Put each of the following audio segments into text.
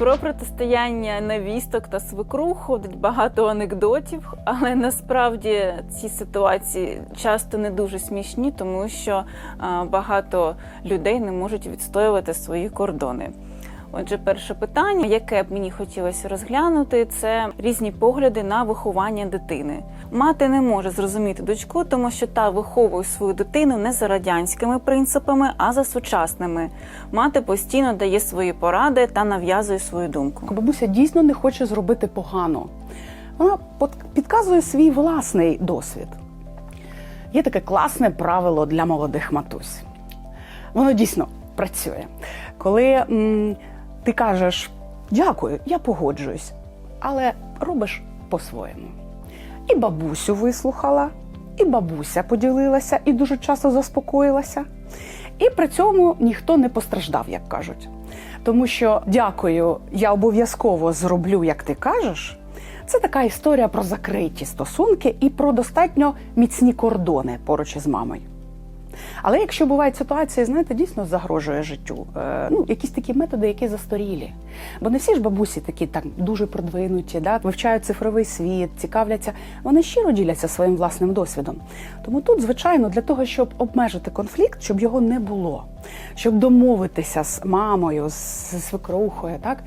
Про протистояння невісток та свекру ходить багато анекдотів, але насправді ці ситуації часто не дуже смішні, тому що багато людей не можуть відстоювати свої кордони. Отже, перше питання, яке б мені хотілося розглянути, це різні погляди на виховання дитини. Мати не може зрозуміти дочку, тому що та виховує свою дитину не за радянськими принципами, а за сучасними. Мати постійно дає свої поради та нав'язує свою думку. Бабуся дійсно не хоче зробити погано. Вона підказує свій власний досвід. Є таке класне правило для молодих матусь. Воно дійсно працює. Коли ти кажеш дякую, я погоджуюсь, але робиш по-своєму. І бабусю вислухала, і бабуся поділилася, і дуже часто заспокоїлася. І при цьому ніхто не постраждав, як кажуть. Тому що дякую, я обов'язково зроблю, як ти кажеш. Це така історія про закриті стосунки і про достатньо міцні кордони поруч із мамою. Але якщо бувають ситуації, знаєте, дійсно загрожує життю, е, ну якісь такі методи, які застарілі. Бо не всі ж бабусі такі так дуже продвинуті, да, вивчають цифровий світ, цікавляться. Вони щиро діляться своїм власним досвідом. Тому тут, звичайно, для того, щоб обмежити конфлікт, щоб його не було, щоб домовитися з мамою, з свекрухою, так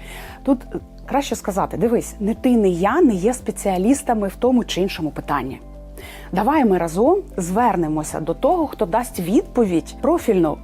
тут краще сказати: дивись, не ти, не я не є спеціалістами в тому чи іншому питанні. Давай ми разом звернемося до того, хто дасть відповідь профільно,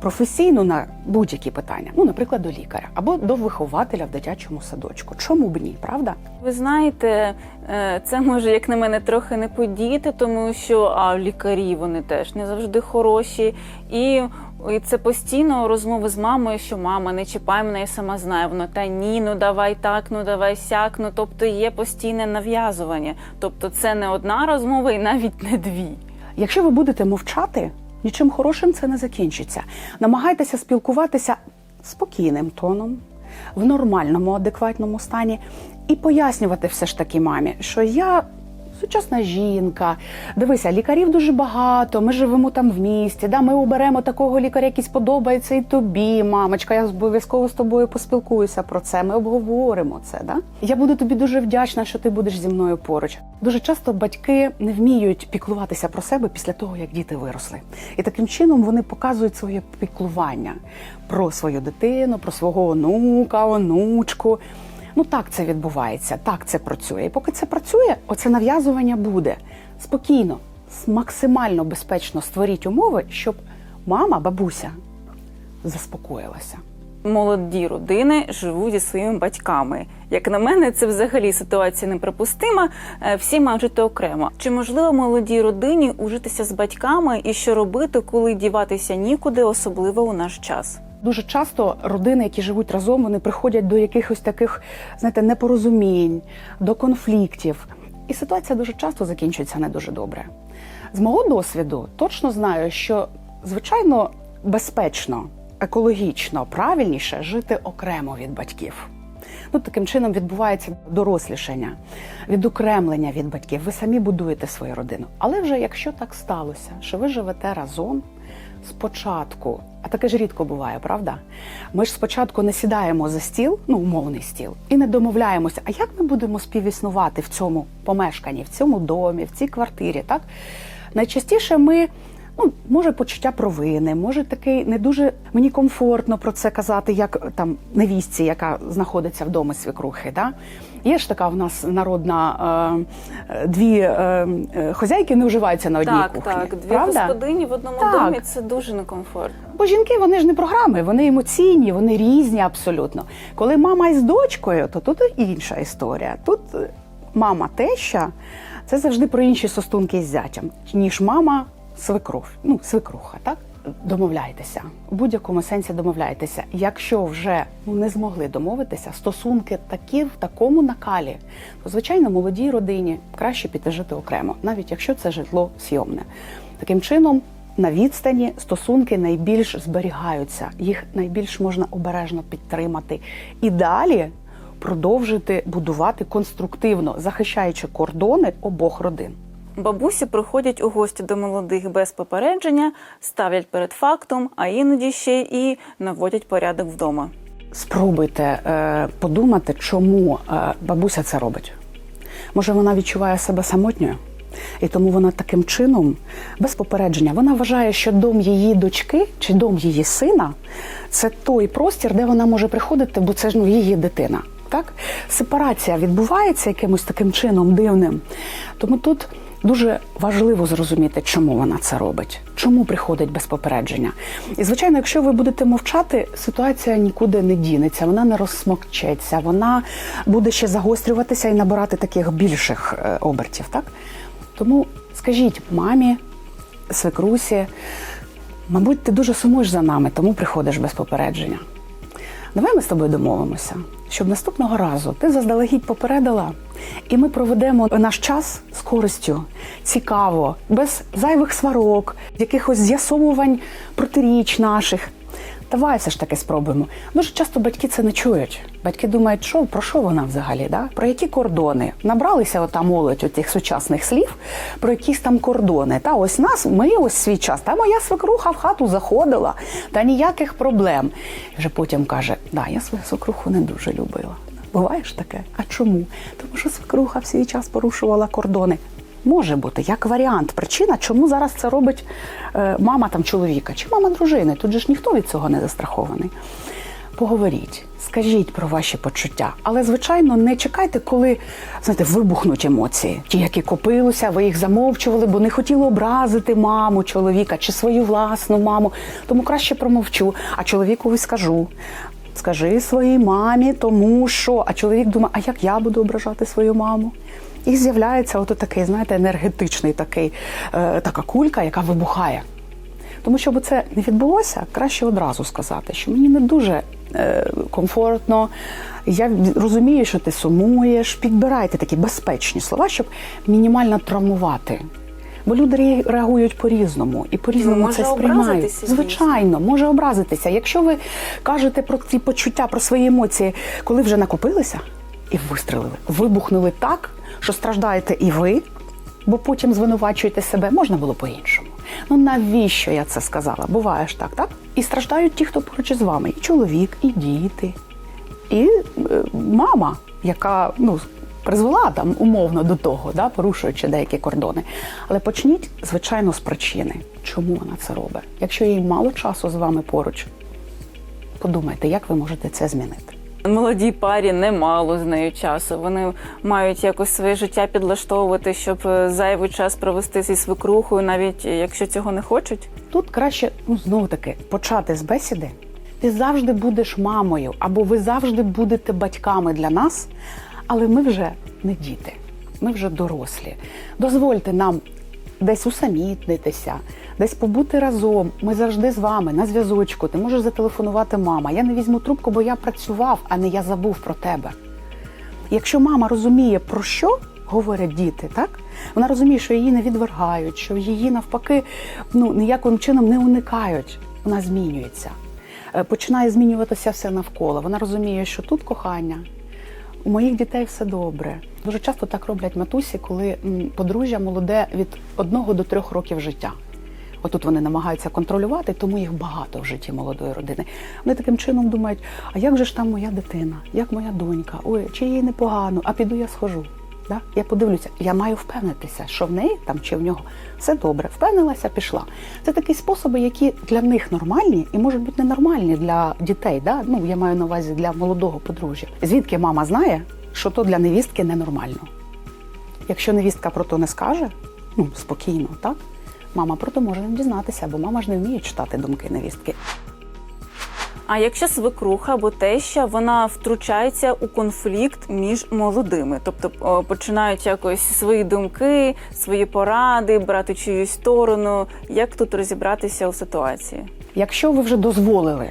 професійну на будь-які питання. Ну, наприклад, до лікаря або до вихователя в дитячому садочку. Чому б ні, правда? Ви знаєте, е, це може, як на мене, трохи не подіяти, тому що а лікарі вони теж не завжди хороші. І, і це постійно розмови з мамою, що мама, не чіпай мене, я сама знаю. Воно та ні, ну давай так, ну давай сяк. Ну тобто є постійне нав'язування. Тобто це не одна розмова і навіть не дві. Якщо ви будете мовчати, нічим хорошим це не закінчиться. Намагайтеся спілкуватися спокійним тоном, в нормальному, адекватному стані, і пояснювати все ж таки мамі, що я. Сучасна жінка, дивися, лікарів дуже багато. Ми живемо там в місті. Да, ми оберемо такого лікаря, який сподобається і тобі, мамочка. Я обов'язково з тобою поспілкуюся про це. Ми обговоримо це. Да? Я буду тобі дуже вдячна, що ти будеш зі мною поруч. Дуже часто батьки не вміють піклуватися про себе після того, як діти виросли, і таким чином вони показують своє піклування про свою дитину, про свого онука, онучку. Ну так це відбувається, так це працює. І поки це працює, оце нав'язування буде спокійно, максимально безпечно створіть умови, щоб мама, бабуся заспокоїлася. Молоді родини живуть зі своїми батьками. Як на мене, це взагалі ситуація неприпустима. Е, Всі мають жити окремо. Чи можливо молодій родині ужитися з батьками і що робити, коли діватися нікуди, особливо у наш час? Дуже часто родини, які живуть разом, вони приходять до якихось таких, знаєте, непорозумінь, до конфліктів. І ситуація дуже часто закінчується не дуже добре. З мого досвіду точно знаю, що звичайно безпечно, екологічно, правильніше жити окремо від батьків. Ну, таким чином відбувається дорослішання, відокремлення від батьків. Ви самі будуєте свою родину. Але вже якщо так сталося, що ви живете разом спочатку, а таке ж рідко буває, правда? Ми ж спочатку не сідаємо за стіл, ну умовний стіл, і не домовляємося, а як ми будемо співіснувати в цьому помешканні, в цьому домі, в цій квартирі, так? Найчастіше ми. Ну, може, почуття провини, може такий не дуже мені комфортно про це казати, як там невістці, яка знаходиться вдома свекрухи. Да? Є ж така в нас народна е, дві е, е, хозяйки не вживаються на одній так, кухні. так, дві правда? господині в одному Так. домі це дуже некомфортно. Бо жінки вони ж не програми, вони емоційні, вони різні абсолютно. Коли мама із дочкою, то тут інша історія. Тут е, мама теща це завжди про інші стосунки із зятям, ніж мама свекрух, ну свекруха, так? Домовляйтеся у будь-якому сенсі домовляйтеся. Якщо вже ну, не змогли домовитися, стосунки такі в такому накалі, то звичайно молодій родині краще піти жити окремо, навіть якщо це житло сйомне. Таким чином на відстані стосунки найбільш зберігаються, їх найбільш можна обережно підтримати і далі продовжити будувати конструктивно, захищаючи кордони обох родин. Бабусі приходять у гості до молодих без попередження, ставлять перед фактом, а іноді ще і наводять порядок вдома. спробуйте е, подумати, чому е, бабуся це робить. Може, вона відчуває себе самотньою, і тому вона таким чином, без попередження, вона вважає, що дом її дочки чи дом її сина це той простір, де вона може приходити, бо це ж ну, її дитина. Так? Сепарація відбувається якимось таким чином дивним. Тому тут дуже важливо зрозуміти, чому вона це робить, чому приходить без попередження. І звичайно, якщо ви будете мовчати, ситуація нікуди не дінеться, вона не розсмокчеться, вона буде ще загострюватися і набирати таких більших е, обертів. Так? Тому скажіть мамі, свекрусі, мабуть, ти дуже сумуєш за нами, тому приходиш без попередження. Давай ми з тобою домовимося, щоб наступного разу ти заздалегідь попередила, і ми проведемо наш час з користю, цікаво, без зайвих сварок, якихось з'ясовувань протиріч наших. Давай все ж таки спробуємо. Дуже часто батьки це не чують. Батьки думають, що про що вона взагалі? Да? Про які кордони? Набралися ота молодь отих сучасних слів, про якісь там кордони. Та ось нас, ми ось свій час. Та моя свекруха в хату заходила, та ніяких проблем. І вже потім каже: да, я свою свекруху не дуже любила. Буває ж таке? А чому? Тому що свекруха в свій час порушувала кордони. Може бути як варіант, причина, чому зараз це робить е, мама там чоловіка чи мама дружини. Тут же ж ніхто від цього не застрахований. Поговоріть, скажіть про ваші почуття, але звичайно не чекайте, коли знаєте, вибухнуть емоції. Ті, які копилися, ви їх замовчували, бо не хотіли образити маму, чоловіка чи свою власну маму. Тому краще промовчу, а чоловікові скажу. Скажи своїй мамі, тому що. А чоловік думає, а як я буду ображати свою маму? І з'являється ото такий, знаєте, енергетичний такий, е, така кулька, яка вибухає. Тому щоб це не відбулося, краще одразу сказати, що мені не дуже е, комфортно. Я розумію, що ти сумуєш. Підбирайте такі безпечні слова, щоб мінімально травмувати. Бо люди реагують по-різному і по-різному Ну, це сприймають. Звичайно, може образитися. Якщо ви кажете про ці почуття, про свої емоції, коли вже накопилися і вистрелили, вибухнули так, що страждаєте і ви, бо потім звинувачуєте себе, можна було по-іншому. Ну навіщо я це сказала? Буває ж так, так? І страждають ті, хто поруч із вами, і чоловік, і діти, і е, мама, яка ну. Призвела там умовно до того, да, порушуючи деякі кордони. Але почніть, звичайно, з причини, чому вона це робить. Якщо їй мало часу з вами поруч, подумайте, як ви можете це змінити. Молодій парі немало з нею часу. Вони мають якось своє життя підлаштовувати, щоб е, зайвий час провести зі свекрухою, навіть е, якщо цього не хочуть. Тут краще ну знову таки почати з бесіди. Ти завжди будеш мамою, або ви завжди будете батьками для нас, але ми вже не діти, ми вже дорослі. Дозвольте нам десь усамітнитися, десь побути разом. Ми завжди з вами на зв'язочку. Ти можеш зателефонувати мама. Я не візьму трубку, бо я працював, а не я забув про тебе. Якщо мама розуміє, про що говорять діти, так вона розуміє, що її не відвергають, що її навпаки ну ніяким чином не уникають. Вона змінюється. Е, Починає змінюватися все навколо. Вона розуміє, що тут кохання, у моїх дітей все добре. Дуже часто так роблять матусі, коли подружжя молоде від одного до трьох років життя. Отут вони намагаються контролювати, тому їх багато в житті молодої родини. Вони таким чином думають: а як же ж там моя дитина, як моя донька? Ой, чи їй непогано, а піду я схожу. Да? Я подивлюся, я маю впевнитися, що в неї там чи в нього все добре. Впевнилася, пішла. Це такі способи, які для них нормальні і можуть бути ненормальні для дітей. Да? Ну я маю на увазі для молодого подружжя. Звідки мама знає, що то для невістки ненормально? Якщо невістка про то не скаже, ну спокійно, так мама про то може не дізнатися, бо мама ж не вміє читати думки невістки. А якщо свекруха або теща, вона втручається у конфлікт між молодими, тобто починають якось свої думки, свої поради, брати чиюсь сторону. Як тут розібратися у ситуації? Якщо ви вже дозволили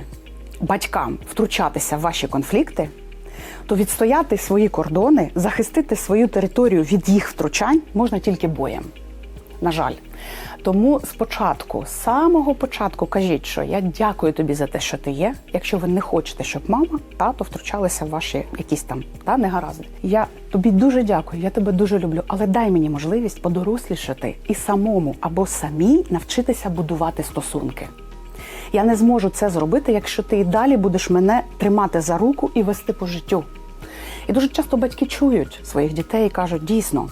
батькам втручатися в ваші конфлікти, то відстояти свої кордони, захистити свою територію від їх втручань можна тільки боєм. На жаль. Тому спочатку, з самого початку, кажіть, що я дякую тобі за те, що ти є. Якщо ви не хочете, щоб мама, тато втручалися в ваші якісь там та негаразди. Я тобі дуже дякую, я тебе дуже люблю, але дай мені можливість подорослішати і самому або самій навчитися будувати стосунки. Я не зможу це зробити, якщо ти і далі будеш мене тримати за руку і вести по життю. І дуже часто батьки чують своїх дітей і кажуть: дійсно,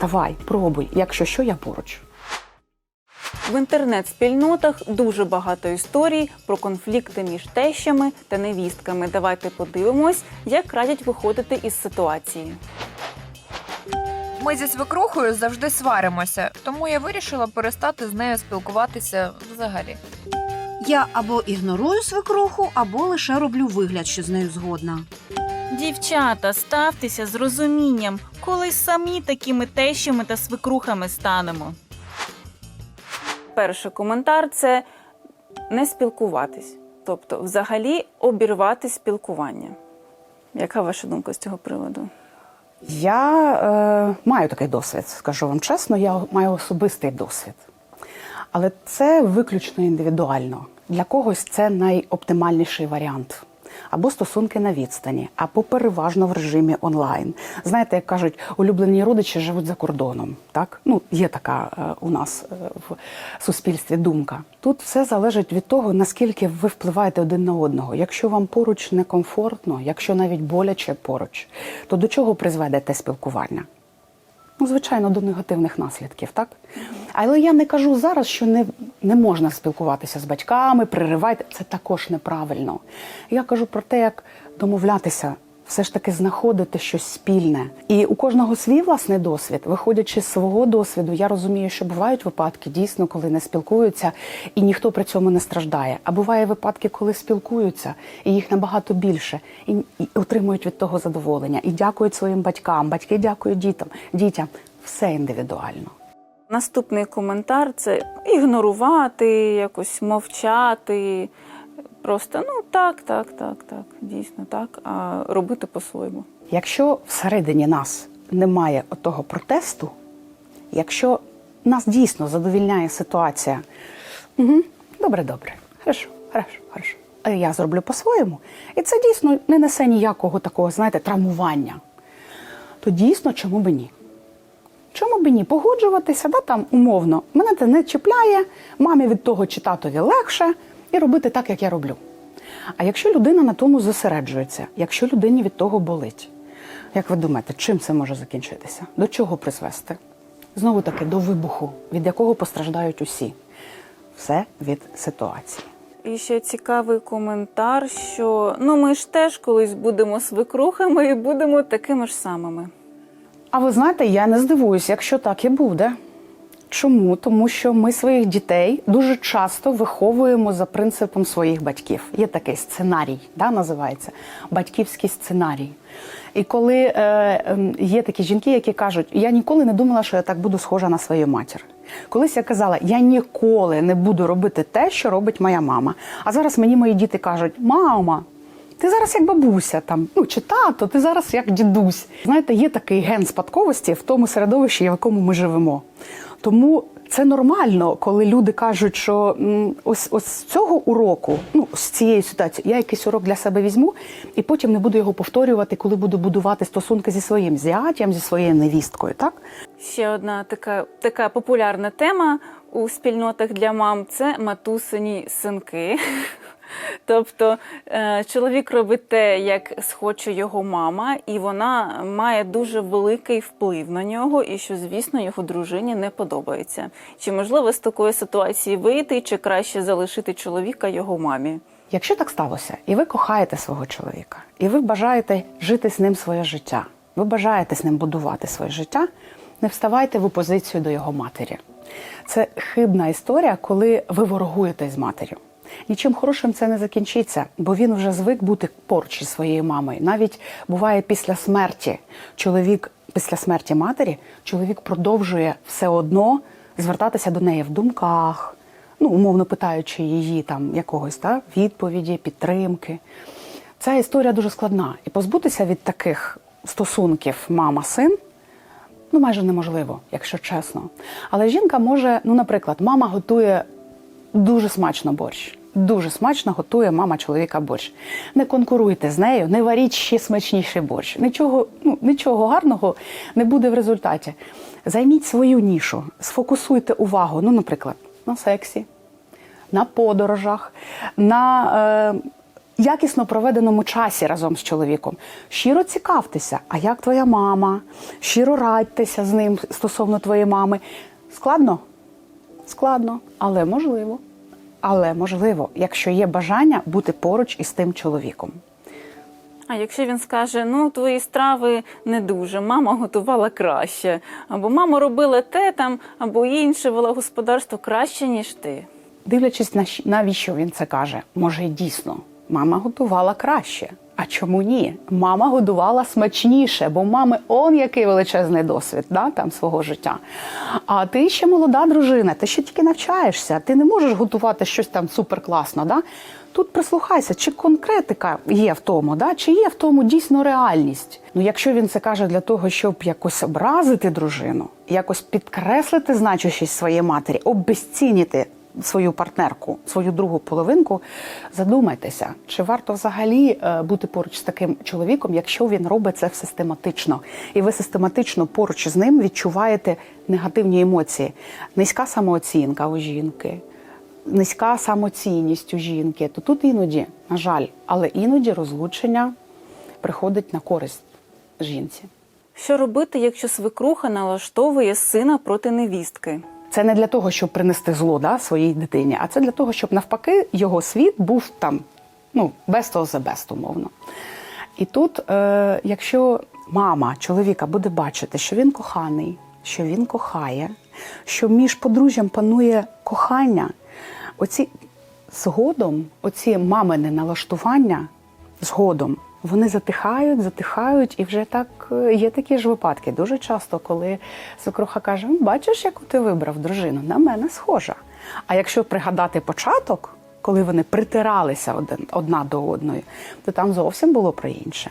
давай, пробуй, якщо що, я поруч. В інтернет-спільнотах дуже багато історій про конфлікти між тещами та невістками. Давайте подивимось, як радять виходити із ситуації. Ми зі свекрухою завжди сваримося, тому я вирішила перестати з нею спілкуватися взагалі. Я або ігнорую свекруху, або лише роблю вигляд, що з нею згодна. Дівчата, ставтеся з розумінням, коли самі такими тещами та свекрухами станемо. Перший коментар це не спілкуватись, тобто, взагалі обірвати спілкування. Яка ваша думка з цього приводу? Я е, маю такий досвід, скажу вам чесно, я маю особистий досвід. Але це виключно індивідуально. Для когось це найоптимальніший варіант. Або стосунки на відстані, або переважно в режимі онлайн. Знаєте, як кажуть, улюблені родичі живуть за кордоном. Так, ну є така е, у нас е, в суспільстві думка. Тут все залежить від того, наскільки ви впливаєте один на одного. Якщо вам поруч некомфортно, якщо навіть боляче поруч, то до чого призведе те спілкування? Ну, звичайно, до негативних наслідків, так? Але я не кажу зараз, що не, не можна спілкуватися з батьками, приривайте. Це також неправильно. Я кажу про те, як домовлятися, все ж таки знаходити щось спільне. І у кожного свій власний досвід. Виходячи з свого досвіду, я розумію, що бувають випадки дійсно, коли не спілкуються, і ніхто при цьому не страждає. А буває випадки, коли спілкуються, і їх набагато більше, і, і отримують від того задоволення, і дякують своїм батькам. Батьки дякують дітям, дітям. Все індивідуально. Наступний коментар це ігнорувати, якось мовчати. Просто ну так, так, так, так, дійсно так, а робити по-своєму. Якщо всередині нас немає отого протесту, якщо нас дійсно задовільняє ситуація, угу, добре, добре, хорошо, хорошо, хорошо. Я зроблю по-своєму, і це дійсно не несе ніякого такого, знаєте, травмування, то дійсно чому би ні? Чому б ні? Погоджуватися, да, там умовно, мене це не чіпляє, мамі від того чи татові легше, і робити так, як я роблю. А якщо людина на тому зосереджується, якщо людині від того болить, як ви думаєте, чим це може закінчитися? До чого призвести? Знову таки до вибуху, від якого постраждають усі. Все від ситуації. І ще цікавий коментар, що ну ми ж теж колись будемо свекрухами і будемо такими ж самими. А ви знаєте, я не здивуюся, якщо так і буде. Чому? Тому що ми своїх дітей дуже часто виховуємо за принципом своїх батьків. Є такий сценарій, да, називається батьківський сценарій. І коли е, е, є такі жінки, які кажуть, я ніколи не думала, що я так буду схожа на свою матір. Колись я казала, я ніколи не буду робити те, що робить моя мама. А зараз мені мої діти кажуть, мама, ти зараз як бабуся, там ну чи тато, ти зараз як дідусь. Знаєте, є такий ген спадковості в тому середовищі, в якому ми живемо. Тому це нормально, коли люди кажуть, що ось ось з цього уроку, ну з цієї ситуації, я якийсь урок для себе візьму, і потім не буду його повторювати, коли буду будувати стосунки зі своїм зятям, зі своєю невісткою. Так Ще одна така, така популярна тема у спільнотах для мам це матусині синки. Тобто е, чоловік робить те, як схоче його мама, і вона має дуже великий вплив на нього, і що, звісно, його дружині не подобається. Чи можливо з такої ситуації вийти, чи краще залишити чоловіка його мамі? Якщо так сталося, і ви кохаєте свого чоловіка, і ви бажаєте жити з ним своє життя, ви бажаєте з ним будувати своє життя, не вставайте в опозицію до його матері. Це хибна історія, коли ви ворогуєте з матір'ю. Нічим хорошим це не закінчиться, бо він вже звик бути поруч із своєю мамою. Навіть буває після смерті чоловік, після смерті матері, чоловік продовжує все одно звертатися до неї в думках, ну, умовно питаючи її там якогось та, відповіді, підтримки. Ця історія дуже складна. І позбутися від таких стосунків мама-син ну майже неможливо, якщо чесно. Але жінка може, ну, наприклад, мама готує дуже смачно борщ. Дуже смачно готує мама чоловіка борщ. Не конкуруйте з нею, не варіть ще смачніший борщ. Нічого, ну, нічого гарного не буде в результаті. Займіть свою нішу, сфокусуйте увагу, ну, наприклад, на сексі, на подорожах, на е, якісно проведеному часі разом з чоловіком. Щиро цікавтеся, а як твоя мама? Щиро радьтеся з ним стосовно твоєї мами. Складно? Складно, але можливо. Але можливо, якщо є бажання бути поруч із тим чоловіком. А якщо він скаже, ну твої страви не дуже, мама готувала краще, або мама робила те там, або інше вела господарство краще, ніж ти. Дивлячись на навіщо він це каже, може дійсно мама готувала краще. А чому ні? Мама годувала смачніше, бо мами он який величезний досвід да, там свого життя. А ти ще молода дружина, ти ще тільки навчаєшся, ти не можеш готувати щось там суперкласно. Да? Тут прислухайся, чи конкретика є в тому, да? чи є в тому дійсно реальність. Ну, якщо він це каже для того, щоб якось образити дружину, якось підкреслити значущість своєї матері, обезцінити свою партнерку, свою другу половинку, задумайтеся, чи варто взагалі е, бути поруч з таким чоловіком, якщо він робить це систематично, і ви систематично поруч з ним відчуваєте негативні емоції, низька самооцінка у жінки. Низька самоцінність у жінки, то тут іноді, на жаль, але іноді розлучення приходить на користь жінці. Що робити, якщо свекруха налаштовує сина проти невістки? Це не для того, щоб принести зло да, своїй дитині, а це для того, щоб навпаки його світ був там, ну, best of the best, умовно. І тут, е, якщо мама чоловіка буде бачити, що він коханий, що він кохає, що між подружжям панує кохання, оці згодом, оці мамине налаштування згодом, вони затихають, затихають, і вже так е, є такі ж випадки. Дуже часто, коли свекруха каже: бачиш, яку ти вибрав дружину, на мене схожа. А якщо пригадати початок, коли вони притиралися одна до одної, то там зовсім було про інше.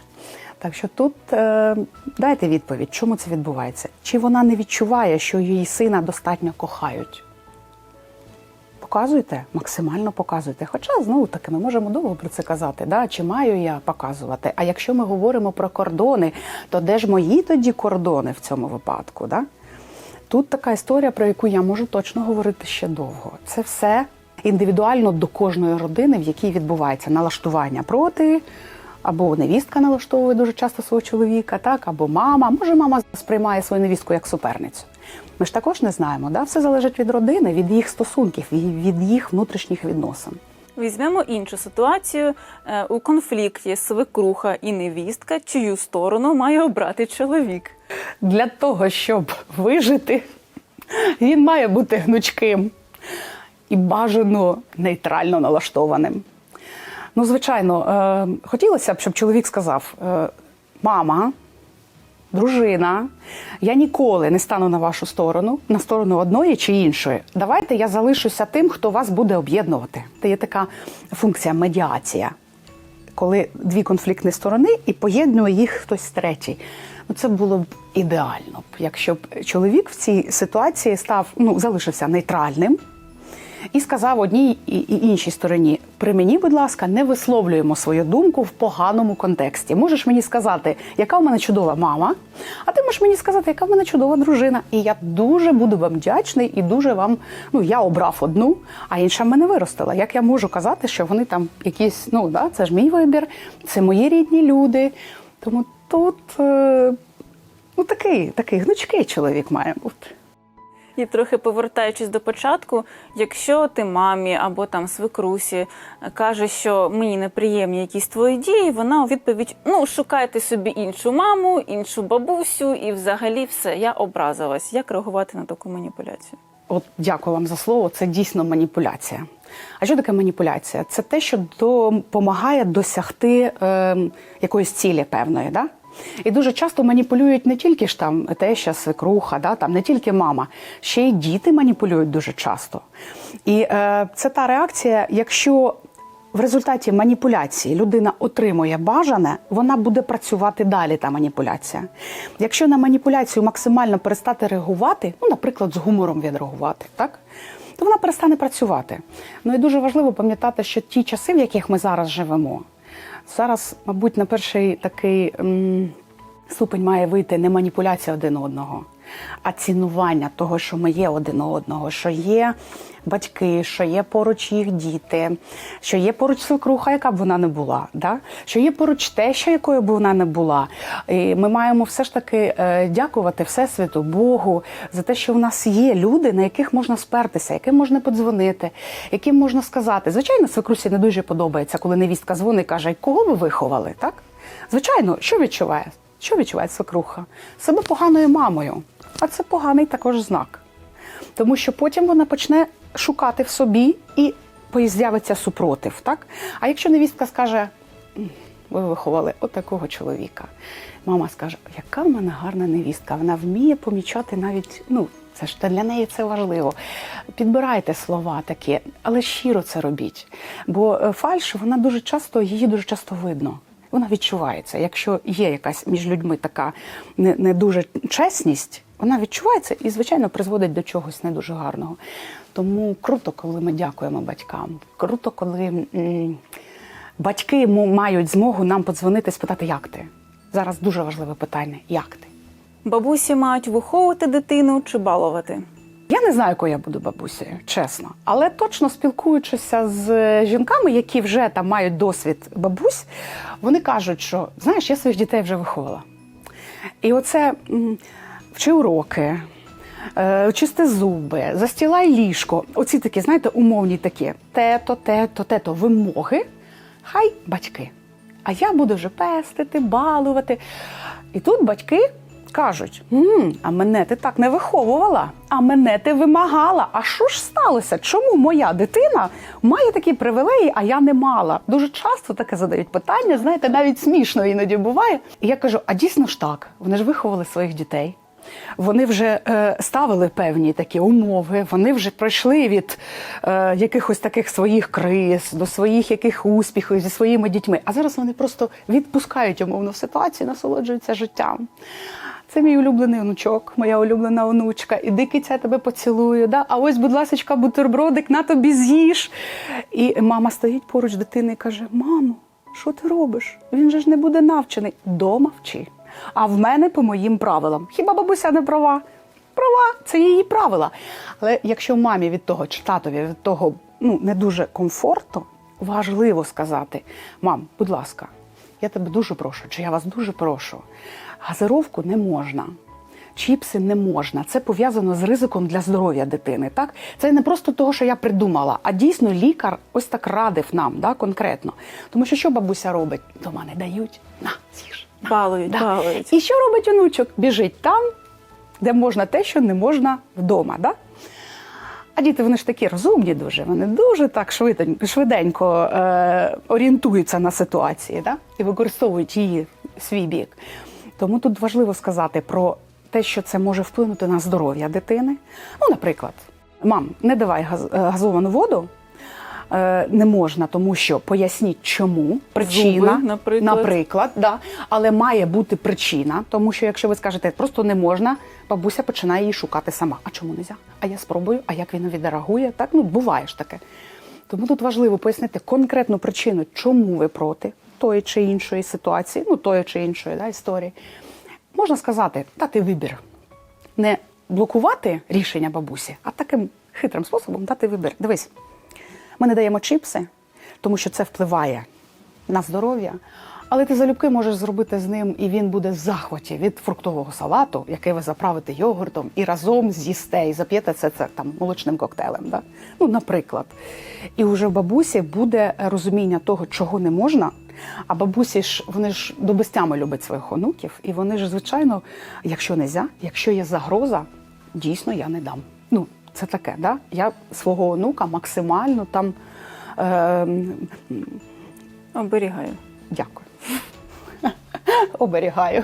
Так що тут е, дайте відповідь, чому це відбувається? Чи вона не відчуває, що її сина достатньо кохають? Показуйте, максимально показуйте. Хоча знову таки ми можемо довго про це казати, да? чи маю я показувати. А якщо ми говоримо про кордони, то де ж мої тоді кордони в цьому випадку? Да? Тут така історія, про яку я можу точно говорити ще довго. Це все індивідуально до кожної родини, в якій відбувається налаштування проти. Або невістка налаштовує дуже часто свого чоловіка, так, або мама. Може, мама сприймає свою невістку як суперницю. Ми ж також не знаємо, да? все залежить від родини, від їх стосунків, від їх внутрішніх відносин. Візьмемо іншу ситуацію Е, у конфлікті свекруха і невістка, чию сторону має обрати чоловік. Для того, щоб вижити, він має бути гнучким і бажано нейтрально налаштованим. Ну, звичайно, е, хотілося б, щоб чоловік сказав: е, мама, дружина, я ніколи не стану на вашу сторону, на сторону одної чи іншої. Давайте я залишуся тим, хто вас буде об'єднувати. Це є така функція медіація коли дві конфліктні сторони і поєднує їх хтось третій. Ну, це було б ідеально, якщо б чоловік в цій ситуації став, ну, залишився нейтральним і сказав одній і, іншій стороні: при мені, будь ласка, не висловлюємо свою думку в поганому контексті. Можеш мені сказати, яка в мене чудова мама, а ти можеш мені сказати, яка в мене чудова дружина. І я дуже буду вам вдячний і дуже вам. Ну, я обрав одну, а інша мене виростила. Як я можу казати, що вони там якісь, ну да, це ж мій вибір, це мої рідні люди. Тому тут е, ну, такий, такий гнучкий чоловік має бути. І трохи повертаючись до початку, якщо ти мамі або там свекрусі каже, що мені неприємні якісь твої дії, вона у відповідь: ну шукайте собі іншу маму, іншу бабусю, і взагалі все, я образилась. Як реагувати на таку маніпуляцію? От дякую вам за слово. Це дійсно маніпуляція. А що таке маніпуляція? Це те, що допомагає досягти е, якоїсь цілі певної. Да? І дуже часто маніпулюють не тільки ж там теща, свекруха, да, там не тільки мама, ще й діти маніпулюють дуже часто. І е, це та реакція, якщо в результаті маніпуляції людина отримує бажане, вона буде працювати далі. Та маніпуляція. Якщо на маніпуляцію максимально перестати реагувати, ну, наприклад, з гумором відреагувати, так? То вона перестане працювати. Ну і дуже важливо пам'ятати, що ті часи, в яких ми зараз живемо, зараз, мабуть, на перший такий м, ступень має вийти не маніпуляція один одного, а цінування того, що ми є один одного, що є батьки, що є поруч їх діти, що є поруч свекруха, яка б вона не була, да? що є поруч теща, якою б вона не була. І ми маємо все ж таки е, дякувати Всесвіту, Богу за те, що в нас є люди, на яких можна спертися, яким можна подзвонити, яким можна сказати. Звичайно, свекрусі не дуже подобається, коли невістка дзвонить і каже, кого ви виховали, так? Звичайно, що відчуває? Що відчуває свекруха? Себе поганою мамою. А це поганий також знак. Тому що потім вона почне шукати в собі і з'явиться супротив. Так? А якщо невістка скаже, ви виховали отакого чоловіка, мама скаже, яка в мене гарна невістка, вона вміє помічати навіть, ну, це ж для неї це важливо. Підбирайте слова такі, але щиро це робіть. Бо е, фальш, вона дуже часто, її дуже часто видно. Вона відчувається. Якщо є якась між людьми така не, не дуже чесність, вона відчувається і, звичайно, призводить до чогось не дуже гарного. Тому круто, коли ми дякуємо батькам. Круто, коли м, батьки мають змогу нам подзвонити і спитати, як ти. Зараз дуже важливе питання: як ти? Бабусі мають виховувати дитину чи балувати. Я не знаю, якою я буду бабусею, чесно. Але точно спілкуючися з жінками, які вже там мають досвід бабусь, вони кажуть, що знаєш, я своїх дітей вже виховала. І оце м, вчи уроки, е, чисти зуби, застілай ліжко. Оці такі, знаєте, умовні такі тето, тето, тето, вимоги. Хай батьки. А я буду вже пестити, балувати. І тут батьки кажуть: «М, а мене ти так не виховувала, а мене ти вимагала. А що ж сталося? Чому моя дитина має такі привілеї, а я не мала? Дуже часто таке задають питання, знаєте, навіть смішно іноді буває. І я кажу: а дійсно ж так, вони ж виховали своїх дітей. Вони вже е, ставили певні такі умови, вони вже пройшли від е, якихось таких своїх криз до своїх яких успіхів зі своїми дітьми. А зараз вони просто відпускають умовну ситуацію, насолоджуються життям. Це мій улюблений онучок, моя улюблена онучка. Іди киця, тебе поцілую. Да? А ось, будь ласка, бутербродик, на тобі з'їж. І мама стоїть поруч дитини і каже: Мамо, що ти робиш? Він же ж не буде навчений. Дома вчи. А в мене по моїм правилам. Хіба бабуся не права? Права, це її правила. Але якщо мамі від того чи татові від того ну, не дуже комфортно, важливо сказати: мам, будь ласка, я тебе дуже прошу, чи я вас дуже прошу. Газировку не можна. Чіпси не можна. Це пов'язано з ризиком для здоров'я дитини. Так це не просто того, що я придумала, а дійсно лікар ось так радив нам, да, конкретно. Тому що що бабуся робить? Дома не дають. На, з'їж. Балують, Да. балують. І що робить онучок? Біжить там, де можна те, що не можна вдома. Да? А діти вони ж такі розумні дуже, вони дуже так швиденько, швиденько е, орієнтуються на ситуації да? і використовують її в свій бік. Тому тут важливо сказати про те, що це може вплинути на здоров'я дитини. Ну, наприклад, мам, не давай е, газовану воду. Е, Не можна, тому що поясніть, чому причина, Зуби, наприклад. наприклад, да. але має бути причина, тому що якщо ви скажете просто не можна, бабуся починає її шукати сама. А чому не можна? А я спробую, а як він відреагує? Так ну буває ж таке. Тому тут важливо пояснити конкретну причину, чому ви проти тої чи іншої ситуації, ну тої чи іншої да, історії. Можна сказати, дати вибір, не блокувати рішення бабусі, а таким хитрим способом дати вибір. Дивись, ми не даємо чіпси, тому що це впливає на здоров'я. Але ти залюбки можеш зробити з ним, і він буде в захваті від фруктового салату, який ви заправите йогуртом, і разом з'їсте, і зап'єте це, це там молочним коктейлем. Да? Ну, наприклад. І вже в бабусі буде розуміння того, чого не можна. А бабусі ж вони ж до безтями люблять своїх онуків, і вони ж, звичайно, якщо не зя, якщо є загроза, дійсно я не дам. Ну, це таке, да? Я свого онука максимально там. Е, Оберігаю. дякую. Оберігаю.